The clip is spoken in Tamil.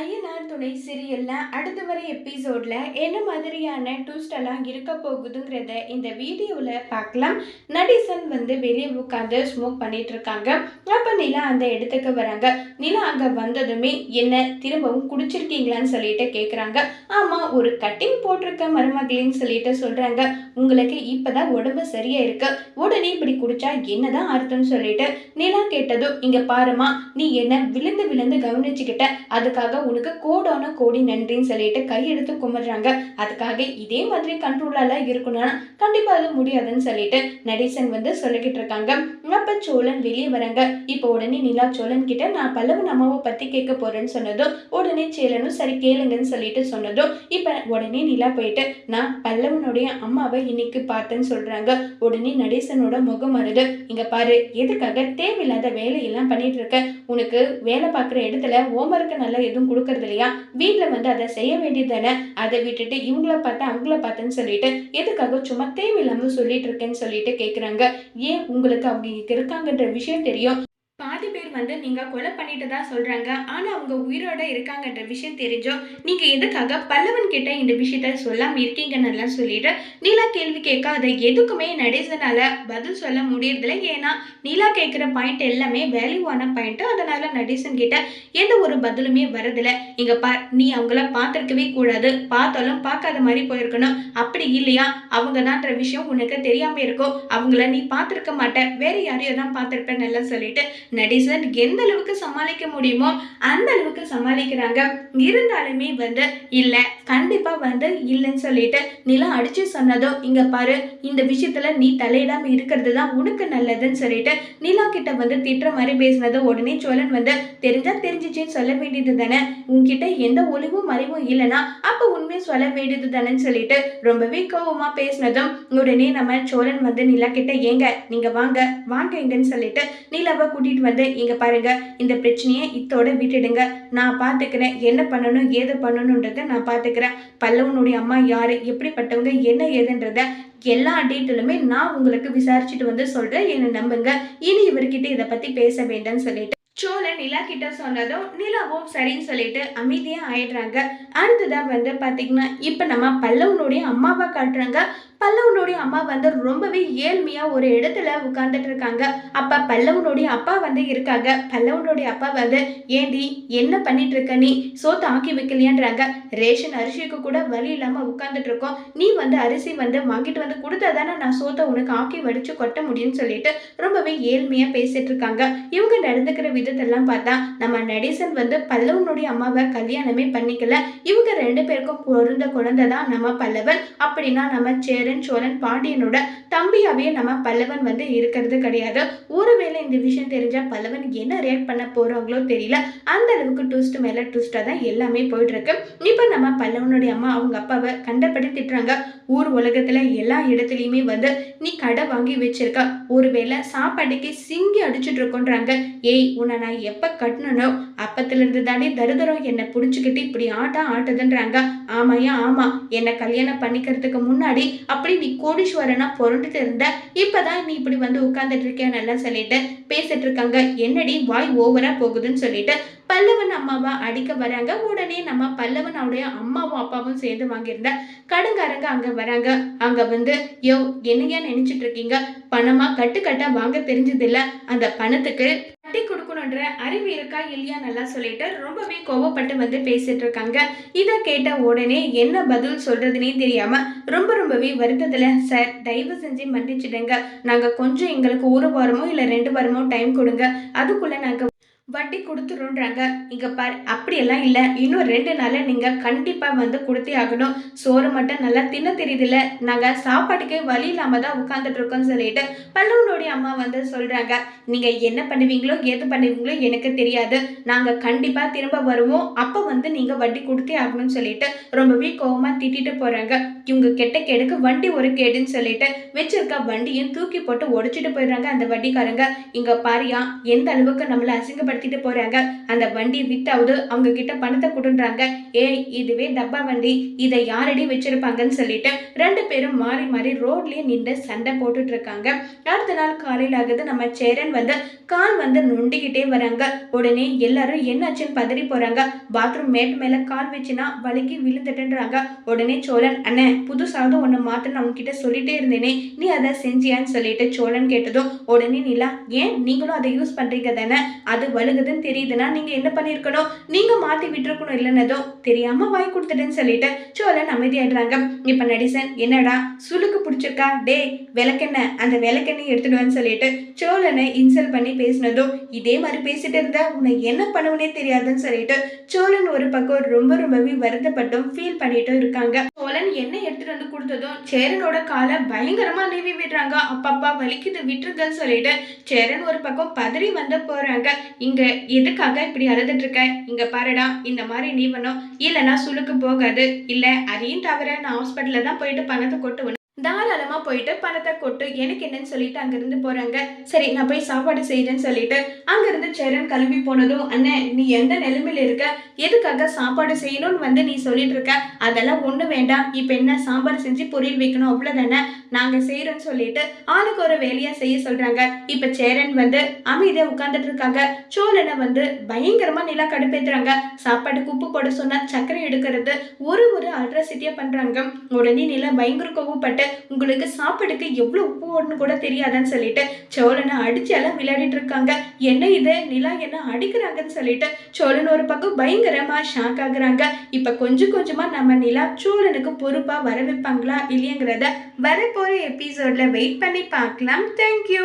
ஐயனார் துணை சீரியல்ல அடுத்து வர எபிசோட்ல என்ன மாதிரியான ட்விஸ்ட் எல்லாம் இருக்க போகுதுங்கிறத இந்த வீடியோவில் பார்க்கலாம். நடிசன் வந்து வெளியே உட்காந்து ஸ்மோக் பண்ணிட்டு இருக்காங்க. அப்போ நிலா அந்த இடத்துக்கு வராங்க. நிலா அங்கே வந்ததுமே என்ன திரும்பவும் குடிச்சிருக்கீங்களான்னு சொல்லிட்டு கேட்குறாங்க ஆமாம் ஒரு கட்டிங் போட்டிருக்க மருமகளின்னு சொல்லிட்டு சொல்கிறாங்க உங்களுக்கு இப்போதான் உடம்பு சரியா இருக்கு. உடனே இப்படி குடிச்சா என்னதான் அர்த்தம்னு சொல்லிட்டு நிலா கேட்டதும் இங்கே பாருமா நீ என்ன விழுந்து விழுந்து கவனிச்சுக்கிட்ட. அதுக்காக உனக்கு கோடான கோடி நன்றின்னு சொல்லிட்டு கையெடுத்து கும்பிடுறாங்க. அதுக்காக இதே மாதிரி கண்ட்ரோலாலாம் இருக்கணும்னா கண்டிப்பா அது முடியாதுன்னு சொல்லிட்டு நடேசன் வந்து சொல்லிக்கிட்டு இருக்காங்க. அப்ப சோழன் வெளியே வராங்க. இப்போ உடனே நிலா சோழன் கிட்ட நான் பல்லவன் அம்மாவை பத்தி கேட்க போறேன்னு சொன்னதும் உடனே சேலனும் சரி கேளுங்கன்னு சொல்லிட்டு சொன்னதும் இப்ப உடனே நிலா போயிட்டு நான் பல்லவனுடைய அம்மாவை இன்னைக்கு பார்த்தேன்னு சொல்றாங்க. உடனே நடேசனோட முகம் வருது இங்க பாரு எதுக்காக தேவையில்லாத வேலையெல்லாம் பண்ணிட்டு இருக்க? உனக்கு வேலை பார்க்குற இடத்துல ஹோம்ஒர்க்கு நல்லா எதுவும் கொடுக்கறது இல்லையா? வீட்டில் வந்து அதை செய்ய வேண்டியது தானே அதை விட்டுட்டு இவங்கள பார்த்து அவங்கள பார்த்தேன்னு சொல்லிட்டு எதுக்காக சும்மா தேவையில்லாமல் சொல்லிட்டு இருக்கேன்னு சொல்லிட்டு கேட்குறாங்க ஏன் உங்களுக்கு அவங்க இங்க இருக்காங்கன்ற விஷயம் தெரியும்? பாதி வந்து நீங்க கொலை பண்ணிட்டு தான் சொல்றாங்க. ஆனா அவங்க உயிரோட இருக்காங்கன்ற விஷயம் தெரிஞ்சோ நீங்க எதுக்காக பல்லவன் கிட்ட இந்த விஷயத்த சொல்லாமல் இருக்கீங்கன்னு எல்லாம் சொல்லிட்டு நீலா கேள்வி கேட்க அதை எதுக்குமே நடேசனால் பதில் சொல்ல முடியறதில்ல. ஏன்னா நீலா கேட்குற பாயிண்ட் எல்லாமே வேல்யூவான பாயிண்ட்டு அதனால நடேசன் கிட்ட எந்த ஒரு பதிலுமே வரதில்லை. இங்க பா நீ அவங்கள பார்த்துருக்கவே கூடாது. பார்த்தாலும் பார்க்காத மாதிரி போயிருக்கணும். அப்படி இல்லையா? அவங்க தான்ற விஷயம் உனக்கு தெரியாம இருக்கும். அவங்கள நீ பார்த்துருக்க மாட்ட. வேற யாரையோ தான் பார்த்துருப்பேன்னு எல்லாம் சொல்லிட்டு நடேசன் எந்த அளவுக்கு சமாளிக்க முடியுமோ அந்த அளவுக்கு சமாளிக்கிறாங்க. இருந்தாலுமே வந்து இல்லை கண்டிப்பாக வந்து இல்லைன்னு சொல்லிட்டு நிலா அடிச்சு சொன்னதும் இங்கே பாரு இந்த விஷயத்தில் நீ தலையிடாமல் இருக்கிறது தான் உனக்கு நல்லதுன்னு சொல்லிட்டு நிலா கிட்ட வந்து திட்டுற மாதிரி பேசினது உடனே சோழன் வந்து தெரிஞ்சா தெரிஞ்சிச்சின்னு சொல்ல வேண்டியது தானே? உன்கிட்ட எந்த ஒளிவும் மறைவும் இல்லைன்னா அப்போ உண்மையை சொல்ல வேண்டியது தானேன்னு சொல்லிட்டு ரொம்பவே கோபமாக பேசினதும் உடனே நம்ம சோழன் வந்து நிலா கிட்ட ஏங்க நீங்கள் வாங்க வாங்க எங்கன்னு சொல்லிட்டு நிலாவை கூட்டிகிட்டு வந்து இங்கே பாருங்க இந்த பிரச்சனையை இத்தோட விட்டுடுங்க. நான் பார்த்துக்கிறேன் என்ன பண்ணணும் ஏது பண்ணணுன்றத நான் பாத்துக்கிறேன் பல்லவனுடைய அம்மா யாரு? எப்படிப்பட்டவங்க? என்ன ஏதுன்றத எல்லா டீட்டெயிலுமே நான் உங்களுக்கு விசாரிச்சுட்டு வந்து சொல்றேன். என்னை நம்புங்க. இனி இவர்கிட்ட இதை பத்தி பேச வேண்டாம்னு சொல்லிட்டு. சோழன் நிலா கிட்ட சொன்னதும் நிலாவும் சரின்னு சொல்லிட்டு அமைதியாக ஆயிடுறாங்க. அடுத்ததா வந்து பார்த்தீங்கன்னா இப்போ நம்ம பல்லவனுடைய அம்மாவை காட்டுறாங்க. பல்லவனுடைய அம்மா வந்து ரொம்பவே ஏழ்மையா ஒரு இடத்துல உட்கார்ந்துட்டு இருக்காங்க. அப்ப பல்லவனுடைய அப்பா வந்து இருக்காங்க. பல்லவனுடைய அப்பா வந்து ஏண்டி என்ன பண்ணிட்டு இருக்க நீ? சோத்து ஆக்கி வைக்கலையான்றாங்க. ரேஷன் அரிசிக்கு கூட வழி இல்லாம உட்கார்ந்துட்டு இருக்கோம். நீ வந்து அரிசி வந்து வாங்கிட்டு வந்து கொடுத்தா தானே நான் சோத்தை உனக்கு ஆக்கி வடிச்சு கொட்ட முடியும்னு சொல்லிட்டு ரொம்பவே ஏழ்மையா பேசிட்டு இருக்காங்க. இவங்க நடந்துக்கிற விதத்தெல்லாம் பார்த்தா நம்ம நடேசன் வந்து பல்லவனுடைய அம்மாவை கல்யாணமே பண்ணிக்கல. இவங்க ரெண்டு பேருக்கும் பிறந்த குழந்தை தான் நம்ம பல்லவன். அப்படின்னா நம்ம சேரன் சோழன் பாண்டியனோட தம்பியாவே நம்ம பல்லவன் வந்து இருக்கிறது கிடையாது. ஒருவேளை இந்த விஷயம் தெரிஞ்சா பல்லவன் என்ன ரியாக்ட் பண்ண போறாங்களோ தெரியல. அந்த அளவுக்கு ட்விஸ்ட் மேல டூஸ்டா தான் எல்லாமே போயிட்டு இருக்கு இப்போ நம்ம பல்லவனுடைய அம்மா அவங்க அப்பாவை கண்டபடி திட்டுறாங்க ஊர் உலகத்துல எல்லா இடத்துலயுமே வந்து நீ கடை வாங்கி வச்சிருக்க. ஒருவேளை சாப்பாட்டுக்கு சிங்கி அடிச்சுட்டு இருக்கோன்றாங்க. ஏய் உன்னை நான் எப்ப கட்டணனோ அப்பத்துல இருந்து தானே தருதரம் என்னை புடிச்சுக்கிட்டு இப்படி ஆட்டா ஆட்டுதுன்றாங்க. ஆமாயா ஆமா. என்னை கல்யாணம் பண்ணிக்கிறதுக்கு முன்னாடி அப்படி நீ கோடீஸ்வரனா புரண்டுட்டு இருந்த இப்பதான் நீ இப்படி வந்து உட்கார்ந்துட்டு இருக்கேன்னு சொல்லிட்டு பேசிட்டு இருக்காங்க. என்னடி வாய் ஓவரா போகுதுன்னு சொல்லிட்டு பல்லவன் அம்மாவா அடிக்க வராங்க. உடனே நம்ம பல்லவனுடைய அம்மாவும் அப்பாவும் சேர்ந்து வாங்கியிருந்த கடுங்காரங்க அங்க வராங்க. அங்க வந்து யோ என்னையா நினைச்சிட்டு இருக்கீங்க? பணமா கட்டு கட்டா வாங்க தெரிஞ்சதில்ல. அந்த பணத்துக்கு கட்டி கொடுக்கணுன்ற அறிவு இருக்கா இல்லையா நல்லா சொல்லிட்டு ரொம்பவே கோவப்பட்டு வந்து பேசிட்டு இருக்காங்க. இதை கேட்ட உடனே என்ன பதில் சொல்றதுனே தெரியாம ரொம்ப ரொம்பவே வருத்தத்துல சார் தயவு செஞ்சு மன்னிச்சிடுங்க. நாங்க கொஞ்சம் எங்களுக்கு ஒரு வாரமோ இல்ல ரெண்டு வாரமோ டைம் கொடுங்க. அதுக்குள்ள நாங்க வட்டி கொடுத்துருன்றாங்க இங்கே பாரு அப்படியெல்லாம் இல்லை. இன்னும் ரெண்டு நாளில் நீங்கள் கண்டிப்பாக வந்து கொடுத்தே ஆகணும். சோறு மட்டும் நல்லா தின்ன தெரியுதுல்ல. நாங்கள் சாப்பாட்டுக்கே வழி இல்லாமல் தான் உட்காந்துட்டு இருக்கோம்னு சொல்லிட்டு பல்லவனுடைய அம்மா வந்து சொல்கிறாங்க நீங்கள் என்ன பண்ணுவீங்களோ எது பண்ணுவீங்களோ எனக்கு தெரியாது. நாங்கள் கண்டிப்பாக திரும்ப வருவோம். அப்போ வந்து நீங்கள் வட்டி கொடுத்தே ஆகணும்னு சொல்லிட்டு ரொம்பவே கோபமாக திட்டிட்டு போகிறாங்க இவங்க கெட்ட கேடுக்கு வண்டி ஒரு கேடுன்னு சொல்லிட்டு வச்சிருக்க வண்டியும் தூக்கி போட்டு உடைச்சிட்டு போயிடுறாங்க அந்த வட்டிக்காரங்க. இங்கே பாரியா எந்த அளவுக்கு நம்மளை அசிங்கப்படுத்த கஷ்டப்படுத்திட்டு போறாங்க. அந்த வண்டி வித்தாவது அவங்க கிட்ட பணத்தை கொடுன்றாங்க. ஏய் இதுவே டப்பா வண்டி. இதை யாரடி வச்சிருப்பாங்கன்னு சொல்லிட்டு ரெண்டு பேரும் மாறி மாறி ரோட்லயே நின்று சண்டை போட்டுட்டு இருக்காங்க. அடுத்த நாள் காலையில் ஆகுது நம்ம சேரன் வந்து கால் வந்து நொண்டிக்கிட்டே வராங்க. உடனே எல்லாரும் என்னாச்சுன்னு பதறி போறாங்க. பாத்ரூம் மேட் மேல கால் வச்சுனா வலிக்கு விழுந்துட்டுன்றாங்க. உடனே சோழன் அண்ணன் புதுசாவது ஒன்று மாத்தன்னு அவங்க கிட்ட சொல்லிட்டே இருந்தேனே. நீ அதை செஞ்சியான்னு சொல்லிட்டு சோழன் கேட்டதும் உடனே நிலா ஏன் நீங்களும் அதை யூஸ் பண்றீங்க தானே? அது வழுகுதுன்னு தெரியுதுன்னா நீங்கள் என்ன பண்ணியிருக்கணும் நீங்கள் மாற்றி விட்டுருக்கணும் இல்லைன்னதோ தெரியாமல் வாய் கொடுத்துட்டேன்னு சொல்லிட்டு சோழன் அமைதியாடுறாங்க இப்போ நடிசன் என்னடா சுளுக்கு பிடிச்சிருக்கா? டேய் விளக்கெண்ணெய் அந்த விளக்கெண்ணெய் எடுத்துடுவேன்னு சொல்லிட்டு சோழனை இன்சல்ட் பண்ணி பேசினதும் இதே மாதிரி பேசிட்டு இருந்தா உன்னை என்ன பண்ணுவனே தெரியாதுன்னு சொல்லிட்டு சோழன் ஒரு பக்கம் ரொம்ப ரொம்பவே வருத்தப்பட்டும் ஃபீல் பண்ணிட்டும் இருக்காங்க. சோழன் என்ன எடுத்துட்டு வந்து கொடுத்ததும் சேரனோட காலை பயங்கரமா நீவி விடுறாங்க. அப்பப்பா வலிக்குது விட்டுருங்கன்னு சொல்லிட்டு சேரன் ஒரு பக்கம் பதறி வந்து போறாங்க. இங்க எதுக்காக இப்படி அழுதுட்டு இருக்க? இங்க பாருடா இந்த மாதிரி நீவனும் இல்லைன்னா சுளுக்கு போகாது. இல்ல அதையும் தவிர நான் ஹாஸ்பிட்டல்ல தான் போயிட்டு பணத்தை கொட்டுவேன். தாராளமா போயிட்டு பணத்தை கொட்டு எனக்கு என்னன்னு சொல்லிட்டு அங்கிருந்து போறாங்க. சரி நான் போய் சாப்பாடு செய்யறேன்னு சொல்லிட்டு அங்கிருந்து சேரன் கிளம்பி போனதும் அண்ணன் நீ எந்த நிலைமையில இருக்க? எதுக்காக சாப்பாடு செய்யணும்னு வந்து நீ சொல்லிட்டு இருக்க? அதெல்லாம் ஒண்ணு வேண்டாம். இப்ப என்ன சாம்பார் செஞ்சு பொரியல் வைக்கணும் அவ்வளவுதானே? நாங்க செய்யறோம்னு சொல்லிட்டு ஆளுக்கு ஒரு வேலையா செய்ய சொல்றாங்க. இப்ப சேரன் வந்து அமைதியா உட்கார்ந்துட்டு இருக்காங்க. சோழனை வந்து பயங்கரமா நிலா கடுப்பேத்துறாங்க. சாப்பாடு உப்பு போட சொன்னா சர்க்கரை எடுக்கிறது ஒரு ஒரு அட்ராசிட்டியா பண்றாங்க. உடனே நிலா பயங்கர கோவப்பட்டு உங்களுக்கு சாப்பாடுக்கு எவ்வளவு உப்பு ஒன்று கூட தெரியாதுன்னு சொல்லிட்டு சோழனை அடிச்சு எல்லாம் விளையாடிட்டு இருக்காங்க. என்ன இது? நிலா என்ன அடிக்கிறாங்கன்னு சொல்லிட்டு சோழன் ஒரு பக்கம் பயங்கரமா ஷாக் ஆகுறாங்க. இப்ப கொஞ்சம் கொஞ்சமா நம்ம நிலா சோழனுக்கு பொறுப்பா வர வைப்பாங்களா இல்லையங்கிறத வரப்போற எபிசோட்ல வெயிட் பண்ணி பார்க்கலாம். தேங்க்யூ